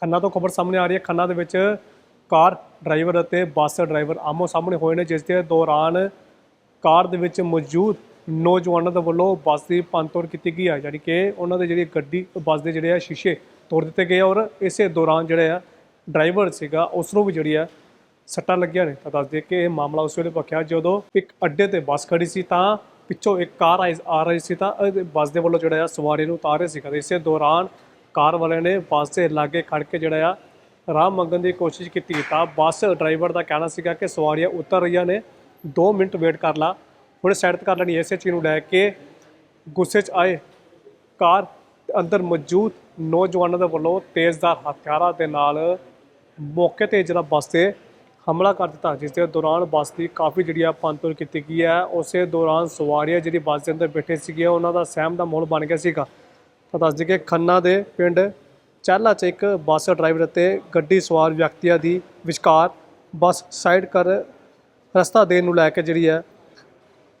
ਖੰਨਾ ਤੋਂ ਖਬਰ ਸਾਹਮਣੇ ਆ ਰਹੀ ਹੈ। ਖੰਨਾ ਦੇ ਵਿੱਚ ਕਾਰ ਡਰਾਈਵਰ ਅਤੇ ਬੱਸ ਡਰਾਈਵਰ ਆਮੋ ਸਾਹਮਣੇ ਹੋਏ ਨੇ, ਜਿਸ ਦੇ ਦੌਰਾਨ ਕਾਰ ਦੇ ਵਿੱਚ ਮੌਜੂਦ ਨੌਜਵਾਨਾਂ ਦੇ ਵੱਲੋਂ ਬੱਸ ਦੀ ਭੰਨਤੋੜ ਕੀਤੀ ਗਈ ਹੈ ਯਾਨੀ ਕਿ ਉਹਨਾਂ ਦੇ ਜਿਹੜੀ ਗੱਡੀ, ਬੱਸ ਦੇ ਜਿਹੜੇ ਆ ਸ਼ੀਸ਼ੇ ਤੋੜ ਦਿੱਤੇ ਗਏ ਔਰ ਇਸੇ ਦੌਰਾਨ ਜਿਹੜੇ ਆ ਡਰਾਈਵਰ ਸੀਗਾ ਉਸ ਨੂੰ ਵੀ ਜਿਹੜੀ ਆ ਸੱਟਾਂ ਲੱਗੀਆਂ ਨੇ। ਤਾਂ ਦੱਸ ਦਈਏ ਕਿ ਇਹ ਮਾਮਲਾ ਉਸ ਵੇਲੇ ਪੱਕਿਆ ਜਦੋਂ ਇੱਕ ਅੱਡੇ ਤੇ ਬੱਸ ਖੜੀ ਸੀ, ਤਾਂ ਪਿੱਛੋਂ ਇੱਕ ਕਾਰ ਆਈ- ਆ ਰਹੀ ਸੀ, ਤਾਂ ਬੱਸ ਦੇ ਵੱਲੋਂ ਜਿਹੜਾ ਆ ਸਵਾਰੀ ਨੂੰ ਉਤਾਰ ਰਹੇ ਸੀ। ਤੇ ਇਸੇ ਦੌਰਾਨ ਕਾਰ ਵਾਲਿਆਂ ਨੇ ਬੱਸ ਦੇ ਲਾਗੇ ਖੜ ਕੇ ਜਿਹੜਾ ਆ ਰਾਹ ਮੰਗਣ ਦੀ ਕੋਸ਼ਿਸ਼ ਕੀਤੀ। ਤਾਂ ਬੱਸ ਡਰਾਈਵਰ ਦਾ ਕਹਿਣਾ ਸੀਗਾ ਕਿ ਸਵਾਰੀਆਂ ਉਤਰ ਰਹੀਆਂ ਨੇ। 2 ਮਿੰਟ ਵੇਟ ਕਰ ਲਾ। ਹੁਣ ਸਾਈਡ ਤੇ ਕਰ ਲੈਣੀ ਇਸੇ ਚੀਜ਼ ਨੂੰ ਲੈ ਕੇ ਗੁੱਸੇ 'ਚ ਆਏ ਕਾਰ ਅੰਦਰ ਮੌਜੂਦ ਨੌਜਵਾਨਾਂ ਦੇ ਵੱਲੋਂ ਤੇਜ਼ਦਾਰ ਹਥਿਆਰਾਂ ਦੇ ਨਾਲ ਮੌਕੇ ਤੇ ਜਿਹੜਾ ਬੱਸ ਤੇ ਹਮਲਾ ਕਰ ਦਿੱਤਾ, ਜਿਸ ਦੇ ਦੌਰਾਨ ਬੱਸ ਦੀ ਕਾਫੀ ਜਿਹੜੀ ਆ ਪੰਤੁਰ ਕੀਤੀ ਗਈ ਹੈ। ਉਸੇ ਦੌਰਾਨ ਸਵਾਰੀਆਂ ਜਿਹੜੀ ਬੱਸ ਦੇ ਅੰਦਰ ਬੈਠੇ ਸੀਗੇ ਉਹਨਾਂ ਦਾ ਸਹਿਮ ਦਾ ਮਾਹੌਲ ਬਣ ਗਿਆ ਸੀਗਾ। ਤਾਂ ਦੱਸ ਦਈਏ ਕਿ ਖੰਨਾ ਦੇ ਪਿੰਡ ਚਾਲਾ 'ਚ ਇੱਕ ਬੱਸ ਡਰਾਈਵਰ ਅਤੇ ਗੱਡੀ ਸਵਾਰ ਵਿਅਕਤੀਆਂ ਦੀ ਵਿਚਕਾਰ ਬੱਸ ਸਾਈਡ ਕਰ ਰਸਤਾ ਦੇਣ ਨੂੰ ਲੈ ਕੇ ਜਿਹੜੀ ਹੈ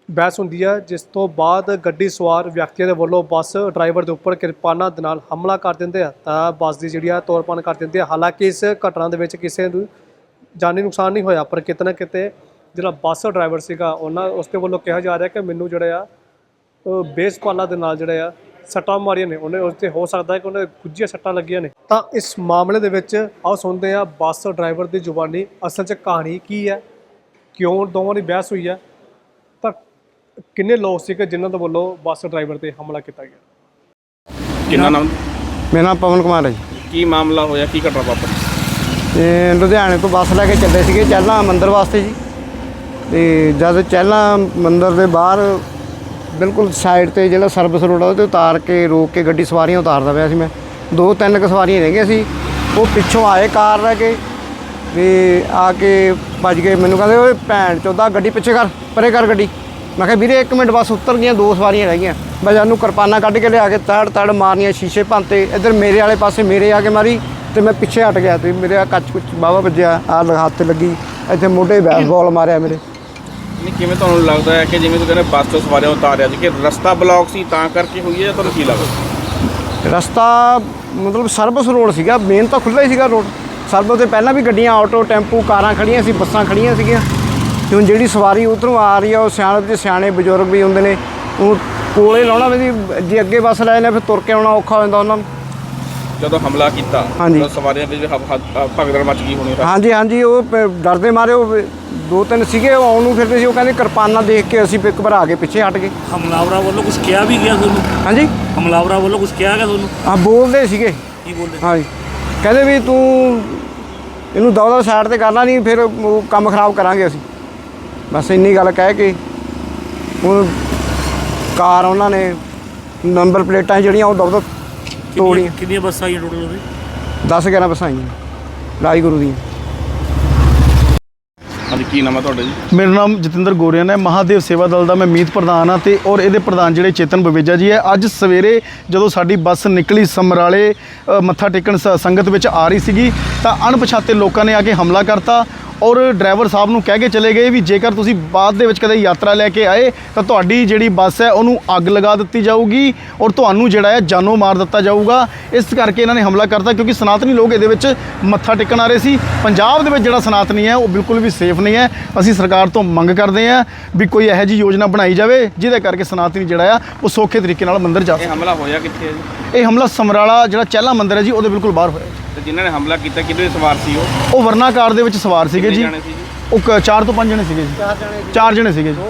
ਬਹਿਸ ਹੁੰਦੀ ਹੈ, ਜਿਸ ਤੋਂ ਬਾਅਦ ਗੱਡੀ ਸਵਾਰ ਵਿਅਕਤੀਆਂ ਦੇ ਵੱਲੋਂ ਬੱਸ ਡਰਾਈਵਰ ਦੇ ਉੱਪਰ ਕਿਰਪਾਨਾਂ ਦੇ ਨਾਲ ਹਮਲਾ ਕਰ ਦਿੰਦੇ ਆ। ਤਾਂ ਬੱਸ ਦੀ ਜਿਹੜੀ ਆ ਤੋੜਪਾਨ ਕਰ ਦਿੰਦੇ ਆ। ਹਾਲਾਂਕਿ ਇਸ ਘਟਨਾ ਦੇ ਵਿੱਚ ਕਿਸੇ ਨੂੰ ਜਾਨੀ ਨੁਕਸਾਨ ਨਹੀਂ ਹੋਇਆ, ਪਰ ਕਿਤੇ ਨਾ ਕਿਤੇ ਜਿਹੜਾ ਬੱਸ ਡਰਾਈਵਰ ਸੀਗਾ, ਉਹਨਾਂ ਉਸ ਦੇ ਵੱਲੋਂ ਕਿਹਾ ਜਾ ਰਿਹਾ ਕਿ ਮੈਨੂੰ ਜਿਹੜਾ ਆ ਉਹ ਦੇ ਨਾਲ ਜਿਹੜਾ ਆ ਸੱਟਾਂ ਮਾਰੀਆਂ ਨੇ। ਉਹਨੇ ਉਸ ਤੇ ਹੋ ਸਕਦਾ ਹੈ ਕਿ ਉਹਨੇ ਗੁੱਜੀਆਂ ਸੱਟਾਂ ਲੱਗੀਆਂ ਨੇ। ਤਾਂ ਇਸ ਮਾਮਲੇ ਦੇ ਵਿੱਚ ਆਓ ਸੁਣਦੇ ਆ ਬੱਸ ਡਰਾਈਵਰ ਦੀ ਜ਼ੁਬਾਨੀ ਅਸਲ 'ਚ ਕਹਾਣੀ ਕੀ ਹੈ? ਕਿਉਂ ਦੋਵਾਂ ਦੀ ਬਹਿਸ ਹੋਈ ਹੈ? ਤਾਂ ਕਿੰਨੇ ਲੋਕ ਸੀਗੇ ਜਿਨ੍ਹਾਂ ਦੇ ਵੱਲੋਂ ਬੱਸ ਡਰਾਈਵਰ ਤੇ ਹਮਲਾ ਕੀਤਾ ਗਿਆ? ਕਿੰਨਾ ਨਾਮ? ਮੇਰਾ ਨਾਮ ਪਵਨ ਕੁਮਾਰ ਹੈ ਜੀ। ਕੀ ਮਾਮਲਾ ਹੋਇਆ? ਕੀ ਘਟਨਾ ਵਾਪਰੀ? ਤੇ ਲੁਧਿਆਣੇ ਤੋਂ ਬੱਸ ਲੈ ਕੇ ਚੱਲੇ ਸੀਗੇ। ਚਹਿਲਾਂ ਮੰਦਿਰ ਵਾਸਤੇ ਜੀ। ਤੇ ਜਦ ਚਹਿਲਾਂ ਮੰਦਿਰ ਦੇ ਬਾਹਰ ਬਿਲਕੁਲ ਸਾਈਡ ਤੇ ਜਿਹੜਾ ਸਰਵਿਸ ਰੋਡ ਆ, ਉਹਦੇ ਉਤਾਰ ਕੇ, ਰੋਕ ਕੇ ਗੱਡੀ ਸਵਾਰੀਆਂ ਉਤਾਰਦਾ ਪਿਆ ਸੀ ਮੈਂ। ਦੋ ਤਿੰਨ ਕੁ ਸਵਾਰੀਆਂ ਰਹਿ ਗਈਆਂ ਸੀ। ਉਹ ਪਿੱਛੋਂ ਆਏ ਕਾਰ ਰਹਿ ਕੇ ਤੇ ਆ ਕੇ ਭੱਜ ਗਏ। ਮੈਨੂੰ ਕਹਿੰਦੇ, ਓਏ ਭੈਣ ਚੋਦਾ, ਗੱਡੀ ਪਿੱਛੇ ਕਰ, ਪਰੇ ਕਰ ਗੱਡੀ। ਮੈਂ ਕਿਹਾ, ਵੀਰੇ 1 ਮਿੰਟ ਬਸ ਉਤਰ ਗਈਆਂ, ਦੋ ਸਵਾਰੀਆਂ ਰਹਿ ਗਈਆਂ। ਮੈਂ ਜਾਨੂੰ ਕਿਰਪਾਨਾਂ ਕੱਢ ਕੇ ਲਿਆ ਕੇ ਤੜ ਤੜ ਮਾਰਨੀਆਂ ਸ਼ੀਸ਼ੇ ਭੰਤੇ ਇੱਧਰ ਮੇਰੇ ਵਾਲੇ ਪਾਸੇ ਮੇਰੇ ਆ ਕੇ ਮਾਰੀ ਤੇ ਮੈਂ ਪਿੱਛੇ ਹਟ ਗਿਆ ਤੇ ਮੇਰੇ ਆ ਕੱਚ ਕੁੱਚ ਬਾਵਾ ਵੱਜਿਆ ਆ ਹੱਥ ਲੱਗੀ। ਇੱਥੇ ਮੋਢੇ ਬੈਸਬਾਲ ਮਾਰਿਆ ਮੇਰੇ। ਨਹੀਂ, ਕਿਵੇਂ ਤੁਹਾਨੂੰ ਲੱਗਦਾ ਹੈ ਕਿ ਜਿਵੇਂ ਤੁਸੀਂ ਕਹਿੰਦੇ ਬੱਸ ਤੋਂ ਸਵਾਰੀਆਂ ਉਤਾਰਿਆ ਜੀ, ਕਿ ਰਸਤਾ ਬਲੌਕ ਸੀ, ਤਾਂ ਕਰਕੇ ਹੋਈ ਹੈ ਜਾਂ ਤੁਹਾਨੂੰ ਕੀ ਲੱਗਦਾ? ਰਸਤਾ ਮਤਲਬ ਸਰਵਿਸ ਰੋਡ ਸੀਗਾ ਮੇਨ ਤਾਂ ਖੁੱਲ੍ਹਾ ਹੀ ਸੀਗਾ ਰੋਡ। ਸਰਵਿਸ ਤੇ ਪਹਿਲਾਂ ਵੀ ਗੱਡੀਆਂ, ਆਟੋ, ਟੈਂਪੂ, ਕਾਰਾਂ ਖੜੀਆਂ ਸੀ, ਬੱਸਾਂ ਖੜੀਆਂ ਸੀਗੀਆਂ। ਤੇ ਹੁਣ ਜਿਹੜੀ ਸਵਾਰੀ ਉਧਰੋਂ ਆ ਰਹੀ ਆ, ਉਹ ਸਿਆਣੇ ਤੇ ਸਿਆਣੇ ਬਜ਼ੁਰਗ ਵੀ ਹੁੰਦੇ ਨੇ ਉਹ ਕੋਲੇ ਲਾਉਣਾ ਵੀ ਜੇ ਅੱਗੇ ਬੱਸ ਲੈ ਜਾਂਦੇ ਫਿਰ ਤੁਰ ਕੇ ਆਉਣਾ ਔਖਾ ਹੋ ਜਾਂਦਾ ਉਹਨਾਂ ਨੂੰ। ਜਦੋਂ ਹਮਲਾ ਕੀਤਾ ਹਾਂਜੀ। ਤਾਂ ਸਵਾਰੀਆਂ ਵਿੱਚ ਭਗਦੜ ਮਚ ਗਈ ਹੋਣੀ ਹਾਂਜੀ ਹਾਂਜੀ ਉਹ ਪ- ਡਰਦੇ ਮਾਰੇ ਉਹ ਦੋ ਤਿੰਨ ਸੀਗੇ ਉਹ ਆਉਣ ਨੂੰ ਫਿਰਦੇ ਸੀ ਉਹ ਕਹਿੰਦੇ ਕਿਰਪਾਨਾਂ ਦੇਖ ਕੇ ਅਸੀਂ ਪਿੱਕ ਭਰਾ ਕੇ ਪਿੱਛੇ ਹਟ ਗਏ। ਹਮਲਾਵਰਾਂ ਵੱਲੋਂ ਕੁਝ ਕਿਹਾ ਵੀ ਗਿਆ ਤੁਹਾਨੂੰ? ਹਾਂਜੀ? ਹਮਲਾਵਰਾਂ ਵੱਲੋਂ ਕੁਝ ਕਿਹਾ ਗਿਆ ਤੁਹਾਨੂੰ? ਆ ਬੋਲਦੇ ਸੀਗੇ। ਕੀ ਬੋਲਦੇ? ਹਾਂਜੀ। ਕਹਿੰਦੇ ਵੀ ਤੂੰ ਇਹਨੂੰ ਦੌੜਾ ਸਾਈਡ ਤੇ ਕਰਨਾ ਨਹੀਂ ਫਿਰ ਉਹ ਕੰਮ ਖਰਾਬ ਕਰਾਂਗੇ ਅਸੀਂ। ਬਸ ਇੰਨੀ ਗੱਲ ਕਹਿ ਕੇ ਉਹ ਕਾਰ ਉਹਨਾਂ ਨੇ ਨੰਬਰ ਪਲੇਟਾਂ ਜਿਹੜੀਆਂ ਉਹ ਦੌੜਾ ਤੋੜੀਆਂ ਕਿੰਨੀਆਂ ਬੱਸਾਂ ਆਈਆਂ ਟੋਟਲ ਉਹਦੇ? 10 11 ਬੱਸਾਂ ਆਈਆਂ। ਰਾਜ ਗੁਰੂ ਦੀਆਂ। ਹਾਂਜੀ ਕੀ ਨਾਮ ਹੈ ਤੁਹਾਡਾ ਜੀ? ਮੇਰਾ ਨਾਮ ਜਤਿੰਦਰ ਗੋਰੀਆਨ ਹੈ ਮਹਾਦੇਵ ਸੇਵਾ ਦਲ ਦਾ ਮੈਂ ਮੀਤ ਪ੍ਰਧਾਨ ਹਾਂ ਤੇ ਔਰ ਇਹਦੇ ਪ੍ਰਧਾਨ ਜਿਹੜੇ ਚੇਤਨ ਬਵੇਜਾ ਜੀ ਹੈ ਅੱਜ ਸਵੇਰੇ ਜਦੋਂ ਸਾਡੀ ਬੱਸ ਨਿਕਲੀ ਸਮਰਾਲੇ ਮੱਥਾ ਟੇਕਣ ਸੰਗਤ ਵਿੱਚ ਆ ਰਹੀ ਸੀਗੀ ਤਾਂ ਅਣਪਛਾਤੇ ਲੋਕਾਂ ਨੇ ਆ ਕੇ ਹਮਲਾ ਕਰਤਾ ਔਰ ਡਰਾਈਵਰ ਸਾਹਿਬ ਨੂੰ ਕਹਿ ਕੇ ਚਲੇ ਗਏ ਵੀ ਜੇਕਰ ਤੁਸੀਂ ਬਾਅਦ ਦੇ ਵਿੱਚ ਕਦੇ ਯਾਤਰਾ ਲੈ ਕੇ ਆਏ ਤਾਂ ਤੁਹਾਡੀ ਜਿਹੜੀ ਬੱਸ ਹੈ ਉਹਨੂੰ ਅੱਗ ਲਗਾ ਦਿੱਤੀ ਜਾਊਗੀ ਔਰ ਤੁਹਾਨੂੰ ਜਿਹੜਾ ਹੈ ਜਾਨੋਂ ਮਾਰ ਦਿੱਤਾ ਜਾਊਗਾ। ਇਸ ਕਰਕੇ ਇਹਨਾਂ ਨੇ ਹਮਲਾ ਕਰਤਾ ਕਿਉਂਕਿ ਸਨਾਤਨੀ ਲੋਕ ਇਹਦੇ ਵਿੱਚ ਮੱਥਾ ਟੇਕਣ ਆ ਰਹੇ ਸੀ। ਪੰਜਾਬ ਦੇ ਵਿੱਚ ਜਿਹੜਾ ਸਨਾਤਨੀ ਹੈ ਉਹ ਬਿਲਕੁਲ ਵੀ ਸੇਫ ਨਹੀਂ ਹੈ। ਅਸੀਂ ਸਰਕਾਰ ਤੋਂ ਮੰਗ ਕਰਦੇ ਹਾਂ ਵੀ ਕੋਈ ਇਹੋ ਜਿਹੀ ਯੋਜਨਾ ਬਣਾਈ ਜਾਵੇ ਜਿਹਦੇ ਕਰਕੇ ਸਨਾਤਨੀ ਜਿਹੜਾ ਆ ਉਹ ਸੌਖੇ ਤਰੀਕੇ ਨਾਲ ਮੰਦਿਰ ਜਾ ਇਹ ਸਕੇ ਹਮਲਾ ਹੋਇਆ ਕਿੱਥੇ ਹੈ ਜੀ? ਇਹ ਹਮਲਾ ਸਮਰਾਲਾ ਜਿਹੜਾ ਚਹਿਲਾ ਮੰਦਿਰ ਹੈ ਜੀ ਉਹਦੇ ਬਿਲਕੁਲ ਬਾਹਰ ਹੋਇਆ। ਤੇ ਜਿਨ੍ਹਾਂ ਨੇ ਹਮਲਾ ਕੀਤਾ ਕਿਹਦੇ ਸਵਾਰ ਸੀ ਉਹ? ਉਹ ਵਰਨਾ ਕਾਰ ਦੇ ਵਿੱਚ ਸਵਾਰ ਸੀਗੇ ਜੀ। ਜਾਣੇ ਸੀ ਜੀ? ਉਹ ਕ- ਚਾਰ ਤੋਂ ਪੰਜ ਜਣੇ ਸੀਗੇ ਜੀ। ਚਾਰ ਜਣੇ ਸੀਗੇ ਜੀ।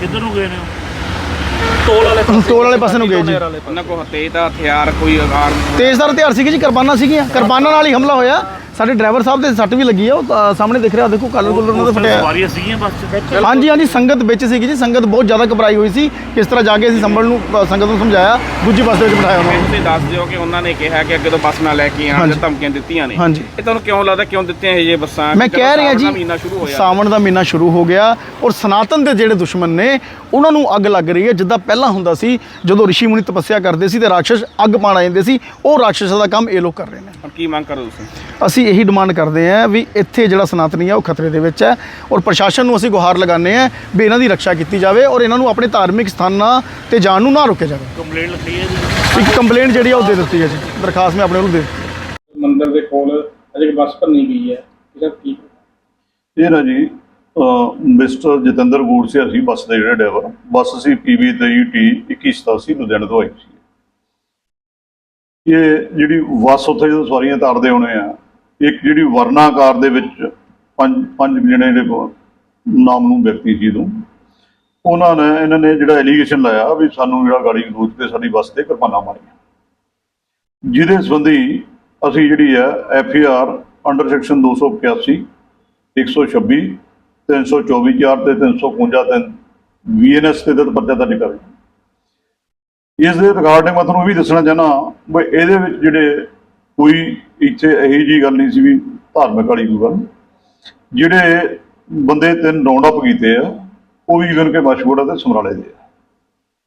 ਕਿੱਧਰ ਨੂੰ ਗਏ ਨੇ ਉਹ? ਟੋਲ ਵਾਲੇ ਟੋਲ ਵਾਲੇ ਪਾਸੇ ਨੂੰ ਗਏ ਜੀ। ਉਹਨਾਂ ਕੋਲ ਤੇਜ਼ ਦਾ ਹਥਿਆਰ ਕੋਈ ਆਰਮ? ਤੇਜ਼ਦਾਰ ਹਥਿਆਰ ਸੀਗੇ ਜੀ ਕਿਰਪਾਨਾਂ ਸੀਗੀਆਂ। ਕਿਰਪਾਨਾਂ ਨਾਲ ਹੀ ਹਮਲਾ ਹੋਇਆ। ਸਾਡੇ ਡਰਾਈਵਰ ਸਾਹਿਬ ਦੇ ਸੱਟ ਵੀ ਲੱਗੀ ਆ ਉਹ ਤਾਂ ਸਾਹਮਣੇ ਦਿਖ ਰਿਹਾ ਦੇਖੋ ਕਲਰ ਕੁਲਰ ਉਹਨਾਂ ਦਾ ਫਟਿਆ ਸਵਾਰੀਆਂ ਸੀਗੀਆਂ ਬੱਸ 'ਚ? ਹਾਂਜੀ ਹਾਂਜੀ ਸੰਗਤ ਵਿੱਚ ਸੀਗੀ ਜੀ ਸੰਗਤ ਬਹੁਤ ਜ਼ਿਆਦਾ ਘਬਰਾਈ ਹੋਈ ਸੀ ਕਿਸ ਤਰ੍ਹਾਂ ਜਾ ਕੇ ਅਸੀਂ ਸੰਭਲ ਨੂੰ ਅ, ਸੰਗਤ ਨੂੰ ਸਮਝਾਇਆ ਦੂਜੀ ਬੱਸ ਦੇ ਵਿੱਚ ਬਿਠਾਇਆ ਉਹਨਾਂ ਨੂੰ। ਤੁਸੀਂ ਦੱਸ ਦਿਓ ਕਿ ਉਹਨਾਂ ਨੇ ਕਿਹਾ ਕਿ ਅੱਗੇ ਤੋਂ ਬੱਸ ਨਾ ਲੈ ਕੇ ਆਉਣ ਹਾਂਜੀ। ਧਮਕੀਆਂ ਦਿੱਤੀਆਂ ਨੇ। ਹਾਂਜੀ। ਇਹ ਤੁਹਾਨੂੰ ਕਿਉਂ ਲੱਗਦਾ ਕਿਉਂ ਦਿੱਤੀਆਂ ਇਹ ਜੇ ਬੱਸਾਂ? ਮੈਂ ਜਦੋਂ ਕਹਿ ਰਿਹਾ ਸਾਵਣ ਦਾ ਜੀ ਮਹੀਨਾ ਸ਼ੁਰੂ ਹੋਇਆ। ਸਾਵਣ ਦਾ ਮਹੀਨਾ ਸ਼ੁਰੂ ਹੋ ਗਿਆ ਔਰ ਸਨਾਤਨ ਦੇ ਜਿਹੜੇ ਦੁਸ਼ਮਣ ਨੇ ਉਹਨਾਂ ਨੂੰ ਅੱਗ ਲੱਗ ਰਹੀ ਹੈ ਜਿੱਦਾਂ ਪਹਿਲਾਂ ਹੁੰਦਾ ਸੀ ਜਦੋਂ ઋષਿ ਮੁਨੀ ਤਪੱਸਿਆ ਕਰਦੇ ਸੀ ਤੇ ਰਾਖਸ਼ ਅੱਗ ਪਾਣ ਆ ਜਾਂਦੇ ਸੀ ਉਹ ਰਾਖਸ਼ ਦਾ ਕੰਮ ਇਹ ਲੋਕ ਕਰ ਰਹੇ ਨੇ। ਹੁਣ ਕੀ ਮੰਗ ਕਰੋ ਤੁਸੀਂ? ਅਸੀਂ ਇਹੀ ਡਿਮਾਂਡ ਕਰਦੇ ਹਾਂ ਵੀ ਇੱਥੇ ਜਿਹੜਾ ਸਨਾਤਨੀ ਹੈ ਉਹ ਖਤਰੇ ਦੇ ਵਿੱਚ ਹੈ ਔਰ ਪ੍ਰਸ਼ਾਸਨ ਨੂੰ ਅਸੀਂ ਗੁਹਾਰ ਲਗਾਉਂਦੇ ਹਾਂ ਵੀ ਇਹਨਾਂ ਦੀ ਰੱਖਿਆ ਕੀਤੀ ਜਾਵੇ ਔਰ ਇਹਨਾਂ ਨੂੰ ਆਪਣੇ ਧਾਰਮਿਕ ਸਥਾਨਾਂ ਤੇ ਜਾਣ ਨੂੰ ਨਾ ਰੋਕਿਆ ਜਾਵੇ। ਕੰਪਲੇਂਟ ਲਿਖੀ ਹੈ ਜੀ। ਇੱਕ ਕੰਪਲੇਂਟ ਜਿਹੜੀ ਆ ਉਹ ਦੇ ਦਿੱਤੀ ਹੈ ਜੀ। ਦਰਖਾਸਤ ਮੈਂ ਆਪਣੇ ਵੱਲੋਂ ਦੇ ਦਿੱਤੀ। ਮੰਦਿਰ ਦੇ ਕੋਲ ਅਜੇ ਬੱਸ ਭੰਨੀ ਗਈ ਹੈ। ਇਹਦਾ ਕੀ ਇਹ ਨਾ ਜੀ ਮਿਸਟਰ ਜਤਿੰਦਰ ਗੋੜਸਿਆ ਸੀ ਬੱਸ ਦੇ ਜਿਹੜੇ ਡਰਾਈਵਰ। ਬੱਸ ਸੀ ਪੀਬੀ 23T 2187 ਲੁਧਿਆਣੇ ਤੋਂ ਆਈ ਸੀ। ਇਹ ਜਿਹੜੀ ਬੱਸ ਉੱਥੇ ਜਦੋਂ ਸਵਾਰੀਆਂ ਤਾਰਦੇ ਹੋਣੇ ਆ ਇੱਕ ਜਿਹੜੀ ਵਰਨਾਕਾਰ ਦੇ ਵਿੱਚ ਪੰਜ ਪੰਜ ਜਿਹੜੇ ਜਿਹੜੇ ਨਾਮ ਨੂੰ ਵਿਅਕਤੀ ਸੀ ਤੋਂ। ਉਹਨਾਂ ਨੇ, ਇਹਨਾਂ ਨੇ ਜਿਹੜਾ ਐਲੀਗੇਸ਼ਨ ਲਾਇਆ ਵੀ ਸਾਨੂੰ ਜਿਹੜਾ ਗਾੜੀ ਗਲੋਚ ਤੇ ਸਾਡੀ ਬੱਸ ਤੇ ਕਿਰਪਾਨਾਂ ਮਾਰੀਆਂ। ਜਿਹਦੇ ਸੰਬੰਧੀ ਅਸੀਂ ਜਿਹੜੀ ਹੈ ਐਫ ਆਰ ਅੰਡਰ ਸੈਕਸ਼ਨ 285 126 324 4 ਤੇ 351 ਤਿੰਨ ਵੀਐਨਐਸ ਤੇ ਤਹਿਤ ਪਰਚਾ ਦਰਜ ਕਰ ਇਸ ਦੇ ਰਿਗਾਰਡਿੰਗ ਮੈਂ ਤੁਹਾਨੂੰ ਇਹ ਵੀ ਦੱਸਣਾ ਚਾਹਨਾ ਵੀ ਇਹਦੇ ਵਿੱਚ ਜਿਹੜੇ ਕੋਈ ਇੱਥੇ ਇਹੀ ਜੀ ਗੱਲ ਨਹੀਂ ਸੀ ਵੀ ਧਾਰਮਿਕ ਵਾਲੀ ਕੋਈ ਗੱਲ ਜਿਹੜੇ ਬੰਦੇ ਤਿੰਨ ਰਾਉਂਡ ਅਪ ਕੀਤੇ ਆ ਉਹ ਵੀ ਇਵਨ ਕੇ ਮਸ਼ਹੂਰ ਤੇ ਸਮਰਾਲੇ ਦੇ ਆ।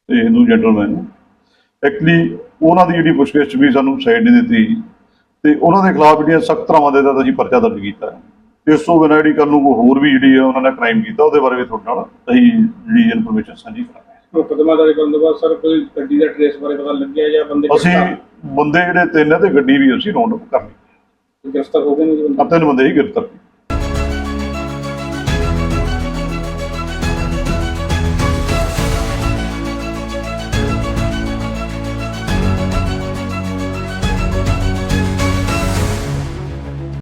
ਤੇ ਹਿੰਦੂ ਜੈਂਟਲਮੈਨ ਐਕਚੁਅਲੀ ਉਹਨਾਂ ਦੀ ਜਿਹੜੀ ਪੁੱਛਗਿੱਛ ਵੀ ਸਾਨੂੰ ਸਾਈਡ ਨਹੀਂ ਦਿੱਤੀ ਤੇ ਉਹਨਾਂ ਦੇ ਖਿਲਾਫ ਜਿਹੜੀਆਂ ਸਖਤ ਤਰ੍ਹਾਂ ਦੇ ਤਹਿਤ ਅਸੀਂ ਪਰਚਾ ਦਰਜ ਕੀਤਾ। ਇਸ ਤੋਂ ਬਿਨਾਂ ਜਿਹੜੀ ਕੱਲ ਨੂੰ ਕੋਈ ਹੋਰ ਵੀ ਜਿਹੜੀ ਆ ਉਹਨਾਂ ਨੇ ਕ੍ਰਾਈਮ ਕੀਤਾ ਉਹਦੇ ਬਾਰੇ ਵੀ ਤੁਹਾਡੇ ਨਾਲ ਅਸੀਂ ਜਿਹੜੀ ਇਨਫੋਰਮੇਸ਼ਨ ਸਾਂਝੀ ਕਰਾਂਗੇ। ਮੁਕਦਮਾ ਦਰਜ ਕਰਨ ਤੋਂ ਬਾਅਦ ਸਰ ਕੋਈ ਗੱਡੀ ਦਾ ਟ੍ਰੇਸ ਬਾਰੇ ਪਤਾ ਲੱਗਿਆ ਜਾਂ ਬੰਦੇ ਅਸੀਂ ਬੰਦੇ ਜਿਹੜੇ ਤਿੰਨ ਆ ਤੇ ਗੱਡੀ ਵੀ ਅਸੀਂ ਰਾਉਂਡ ਅਪ ਕਰ ਲਈ। ਗ੍ਰਿਫਤਾਰ ਹੋ ਗਏ ਨੇ ਜੀ ਬੰਦੇ? ਆ ਤਿੰਨ ਬੰਦੇ ਹੀ ਗ੍ਰਿਫਤਾਰ ਕੀਤੇ।